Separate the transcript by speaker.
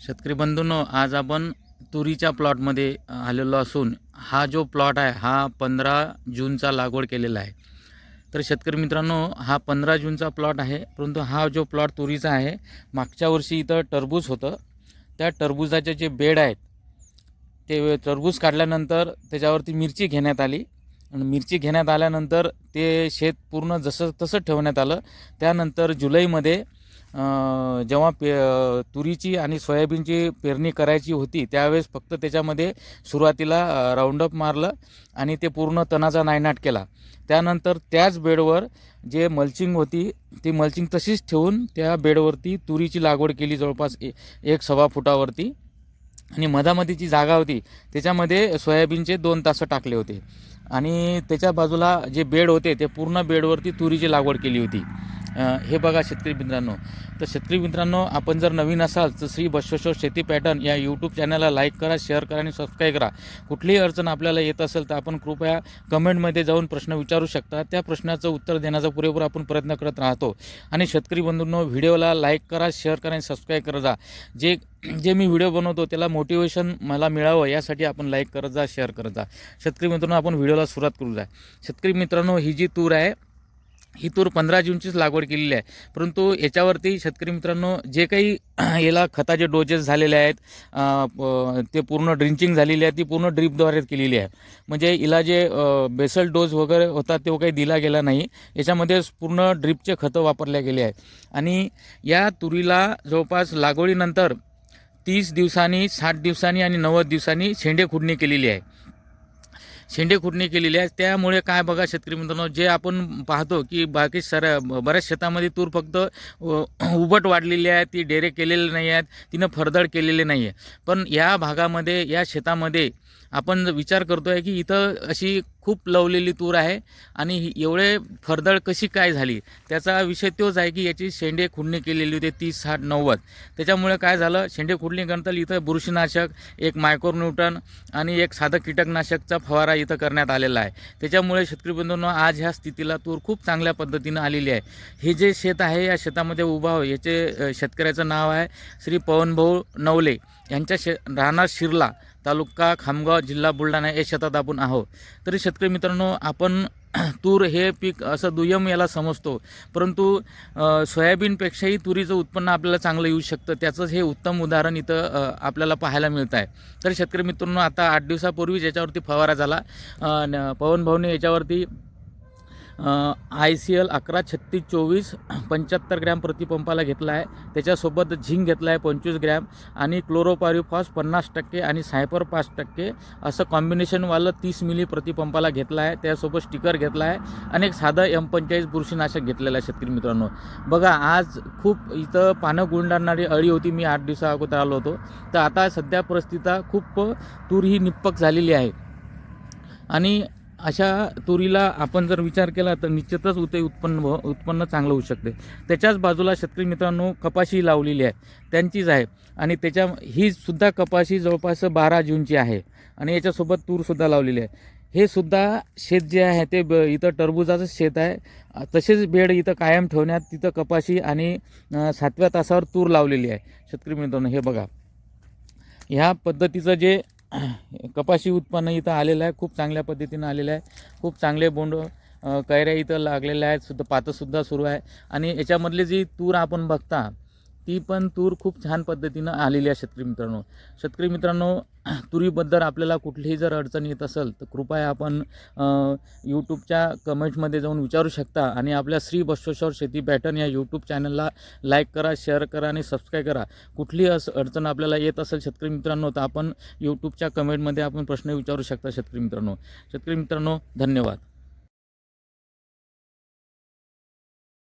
Speaker 1: शेतकरी बंधूंनो आज आपण तुरीच्या प्लॉटमध्ये आलेलो असून हा जो प्लॉट आहे हा पंधरा जूनचा लागवड केलेला आहे. तर शेतकरी मित्रांनो हा पंधरा जूनचा प्लॉट आहे परंतु हा जो प्लॉट तुरीचा आहे मागच्या वर्षी इथं टरबूज होतं. त्या टरबुजाचे जे बेड आहेत ते टरबूज काढल्यानंतर त्याच्यावरती मिरची घेण्यात आली. आणि मिरची घेण्यात आल्यानंतर ते शेत पूर्ण जसं तसं ठेवण्यात आलं. त्यानंतर जुलैमध्ये जेव्हा पे तुरीची आणि सोयाबीनची पेरणी करायची होती त्यावेळेस फक्त त्याच्यामध्ये सुरुवातीला राऊंडअप मारलं आणि ते पूर्ण तणाचा नायनाट केला. त्यानंतर त्याच बेडवर जे मल्चिंग होती ती मल्चिंग तशीच ठेवून त्या बेडवरती तुरीची लागवड केली जवळपास ए एक सव्वा फुटावरती. आणि मधामध्ये जी जागा होती त्याच्यामध्ये सोयाबीनचे दोन तासं टाकले होते. आणि त्याच्या बाजूला जे बेड होते ते पूर्ण बेडवरती तुरीची लागवड केली होती. हे बघा शेतकरी मित्रांनो. तर शेतकरी मित्रांनो आपण जर नवीन असाल तर श्री बसवेश्वर शेती पॅटर्न या यूट्यूब चॅनलला लाईक करा शेअर करा आणि सबस्क्राईब करा. कुठलीही अडचण आपल्याला येत असेल तर आपण कृपया कमेंटमध्ये जाऊन प्रश्न विचारू शकता. त्या प्रश्नाचं उत्तर देण्याचा पुरेपूर आपण प्रयत्न करत राहतो. आणि शेतकरी बंधूंनो व्हिडिओला लाईक करा शेअर करा आणि सबस्क्राईब करत जा. जे जे मी व्हिडिओ बनवतो त्याला मोटिवेशन मला मिळावं यासाठी आपण लाईक करत जा शेअर करत जा. शेतकरी मित्रांनो आपण व्हिडिओला सुरुवात करू जा. शेतकरी मित्रांनो ही जी तूर आहे ही तूर पंधरा जूनचीच लागवड केलेली आहे. परंतु याच्यावरती शेतकरी मित्रांनो जे काही याला खताचे डोजेस झालेले आहेत ते पूर्ण ड्रिंचिंग झालेली आहे ती पूर्ण ड्रीपद्वारे केलेली आहे. म्हणजे हिला जे बेसल डोज वगैरे होता तो काही दिला गेला नाही. याच्यामध्ये पूर्ण ड्रीपचे खतं वापरले गेले आहे आणि या तुरीला जवळपास लागवडीनंतर तीस दिवसांनी साठ दिवसांनी आणि नव्वद दिवसांनी शेंडे खुडणी केलेली आहे. शेंडे खुडणी केलेली आहे. त्यामुळे काय बघा शेतकरी मित्रांनो जे आपण पाहतो की बाकी साऱ्या बऱ्याच शेतामध्ये तूर फक्त उबट वाढलेली आहे ती डेरे केलेले नाही आहेत तिनं फरदड केलेले नाही आहे. पण या भागामध्ये या शेतामध्ये आपण जर विचार करतो आहे की इथं अशी खूप लवलेली तूर आहे आणि ही- एवढे फरदळ कशी काय झाली? त्याचा विषय तोच आहे की याची शेंडे खुडणी केलेली होती तीस साठ नव्वद. त्याच्यामुळे काय झालं? शेंडे खुडणीनंतर इथं बुरशीनाशक एक मायक्रोन्यूटन आणि एक साधं कीटकनाशकचा फवारा इथं करण्यात आलेला आहे. त्याच्यामुळे शेतकरी बंधूंना आज ह्या स्थितीला तूर खूप चांगल्या पद्धतीनं आलेली आहे. हे जे शेत आहे या शेतामध्ये उभा हो याचे शेतकऱ्याचं नाव आहे श्री पवनभाऊ नवले. यांच्या शे राहणार शिरला. तालुका खामगाव जिल्हा बुलढाणा या शेतात आपण आहोत. तरी शेतकरी मित्रांनो आपण तूर हे पीक असं दुय्यम याला समजतो. परंतु सोयाबीनपेक्षाही तुरीचं उत्पन्न आपल्याला चांगलं येऊ शकतं. त्याचंच हे उत्तम उदाहरण इथं आपल्याला पाहायला मिळतं आहे तर शेतकरी मित्रांनो आता आठ दिवसापूर्वीच याच्यावरती फवारा झाला. न- पवन भाऊने याच्यावरती आय सी एल अकरा छत्तीस चोवीस पंच्याहत्तर ग्रॅम प्रतिपंपाला घेतला आहे. त्याच्यासोबत झिंक घेतला आहे पंचवीस ग्रॅम आणि क्लोरोपारिफॉस पन्नास टक्के आणि सायपर पाच टक्के असं कॉम्बिनेशनवालं तीस मिली प्रतिपंपाला घेतला आहे. त्यासोबत स्टिकर घेतला आहे आणि एक साधं एम पंचेचाळीस बुरशीनाशक घेतलेलं आहे शेतकरी मित्रांनो. बघा आज खूप इथं पानं गुंडाळणारी अळी होती. मी आठ दिवसा अगोदर आलो होतो. तर आता सध्या परिस्थिती खूप तूर ही निप्पक झालेली आहे. आणि अशा तुरीला आपण जर विचार केला तर निश्चितच उते उत्पन्न व- उत्पन्न चांगलं होऊ शकते. त्याच्याच बाजूला शेतकरी मित्रांनो कपाशी लावलेली आहे. त्यांचीच आहे. आणि त्याच्या ही सुद्धा कपाशी जवळपास बारा जूनची आहे. आणि याच्यासोबत तूरसुद्धा लावलेली आहे. हे सुद्धा शेत जे आहे ते ब इथं टरबुजाचं शेत आहे. तसेच बेड इथं कायम ठेवण्यात तिथं कपाशी आणि सातव्या तासावर तूर लावलेली आहे. शेतकरी मित्रांनो हे बघा. ह्या पद्धतीचं जे कपाशी उत्पन्न इथं आलेलं आहे खूप चांगल्या पद्धतीनं आलेलं आहे. खूप चांगले बोंड कैऱ्या इथं लागलेल्या आहेत सुद्धा पातंसुद्धा सुरू आहे. आणि याच्यामधली जी तूर आपण बघता ती पण तूर खूप छान पद्धतीनं आलेली आहे शेतकरी मित्रांनो. शेतकरी मित्रांनो तुरीबद्दल आपल्याला कुठलीही जर अडचण येत असेल तर कृपया आपण यूट्यूबच्या कमेंट्समध्ये जाऊन विचारू शकता आणि आपल्या श्री बसवेश्वर शेती पॅटर्न या यूट्यूब चॅनलला लाईक करा शेअर करा आणि सबस्क्राईब करा. कुठलीही असं अडचण आपल्याला येत असेल शेतकरी मित्रांनो तर आपण यूट्यूबच्या कमेंटमध्ये आपण प्रश्न विचारू शकता शेतकरी मित्रांनो. शेतकरी मित्रांनो धन्यवाद.